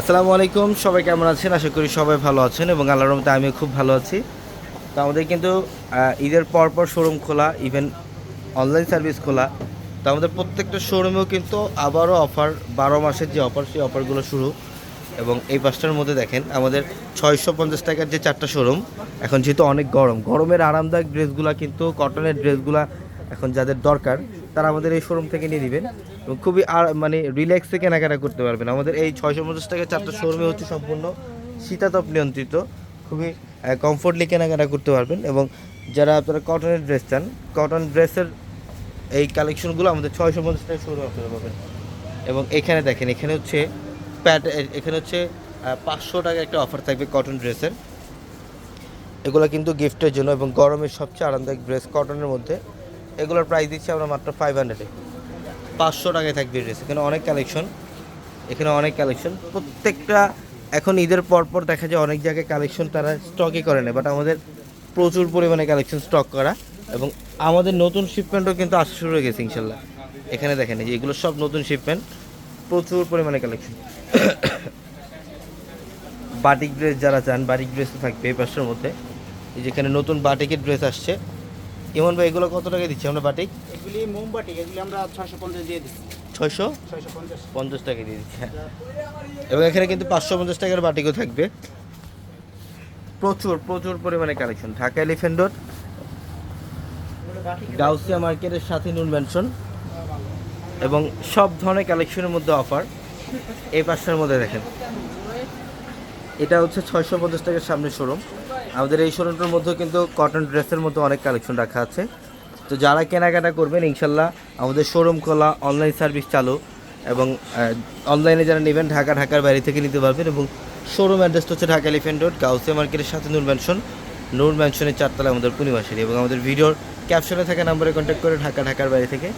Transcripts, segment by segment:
আসসালামু আলাইকুম, সবাই কেমন আছেন? আশা করি সবাই ভালো আছেন এবং আল্লাহর রহমতে আমিও খুব ভালো আছি। তো আমাদের কিন্তু ঈদের পর পর শোরুম খোলা ইভেন অনলাইন সার্ভিস খোলা। তো আমাদের প্রত্যেকটা শোরুমেও কিন্তু আবারও অফার বারো মাসের যে অফার সেই অফারগুলো শুরু। এবং এই পাঁচটার মধ্যে দেখেন, আমাদের ছয়শো পঞ্চাশ টাকার যে চারটা শোরুম এখন যেহেতু অনেক গরম, গরমের আরামদায়ক ড্রেসগুলো কিন্তু কটনের ড্রেসগুলো এখন যাদের দরকার, তারা আমাদের এই শোরুম থেকে নিয়ে নেবেন এবং খুবই আর মানে রিল্যাক্সে কেনাকাটা করতে পারবেন। আমাদের এই ছয়শো পঞ্চাশ টাকার চারটা শোরুমে হচ্ছে সম্পূর্ণ শীতাতপ নিয়ন্ত্রিত, খুবই কমফোর্টলি কেনাকাটা করতে পারবেন এবং যারা আপনারা কটনের ড্রেস চান কটন ড্রেসের এই কালেকশনগুলো আমাদের ছয়শো পঞ্চাশ টাকা শোরুম আপনারা পাবেন। এবং এখানে দেখেন, এখানে হচ্ছে প্যাট এখানে হচ্ছে পাঁচশো টাকা একটা অফার থাকবে কটন ড্রেসের এগুলো কিন্তু গিফটের জন্য এবং গরমের সবচেয়ে আরামদায়ক ড্রেস কটনের মধ্যে। এগুলোর প্রাইস দিচ্ছি আমরা মাত্র ফাইভ হান্ড্রেডে পাঁচশো টাকায় থাকবে ড্রেস এখানে অনেক কালেকশন এখানে অনেক কালেকশন প্রত্যেকটা, এখন ঈদের পর পর দেখা যায় অনেক জায়গায় কালেকশন তারা স্টকই করে না বাট আমাদের প্রচুর পরিমাণে কালেকশন স্টক করা এবং আমাদের নতুন শিপমেন্টও কিন্তু আসা শুরু হয়ে গেছে ইনশাল্লাহ। এখানে দেখেন যে এগুলো সব নতুন শিপমেন্ট প্রচুর পরিমাণে কালেকশন বাটিক ড্রেস যারা চান, বাটিক ড্রেস থাকবে এই পাশের মধ্যে। যেখানে নতুন বাটিকের ড্রেস আসছে। ইমন ভাই এগুলো কত টাকা দিচ্ছি আমরা বাটিক? এগুলি মোমবাটি এগুলি আমরা ছয়শো পঞ্চাশ দিয়ে দিচ্ছি। ছয়শো? পঞ্চাশ। টাকা দিয়ে দিচ্ছি হ্যাঁ। এবং এখানে কিন্তু পাঁচশো পঞ্চাশ টাকার বাটিকও থাকবে। প্রচুর প্রচুর পরিমাণে কালেকশন। ঢাকা এলিফেন্ট রোড গাউসিয়া মার্কেটের সাথে নুন ম্যানশন এবং সব ধরনের কালেকশনের মধ্যে অফার। এই পাঁচটার মধ্যে দেখেন। এটা হচ্ছে ছয়শো পঞ্চাশ টাকার সামনে শোরুম। আমাদের এই শোরুমটার মধ্যেও কিন্তু কটন ড্রেসের মধ্যে অনেক কালেকশন রাখা আছে। তো যারা কেনাকাটা করবেন, ইনশাল্লাহ আমাদের শোরুম খোলা অনলাইন সার্ভিস চালু এবং অনলাইনে যারা নেবেন, ঢাকা, ঢাকার বাইরে থেকে নিতে পারবেন এবং শোরুম অ্যাড্রেসটা হচ্ছে ঢাকা এলিফেন্ট রোড গাউসে মার্কেটের সাথে নূর ম্যানশন নূর ম্যানশনের চারতলা আমাদের পূর্ণিমাশারি এবং আমাদের ভিডিওর ক্যাপশনে থাকা নাম্বারে কন্ট্যাক্ট করে ঢাকা, ঢাকার বাইরে থেকে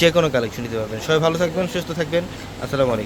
যে কোনো কালেকশন নিতে পারবেন। সবাই ভালো থাকবেন, সুস্থ থাকবেন। আসসালামু আলাইকুম।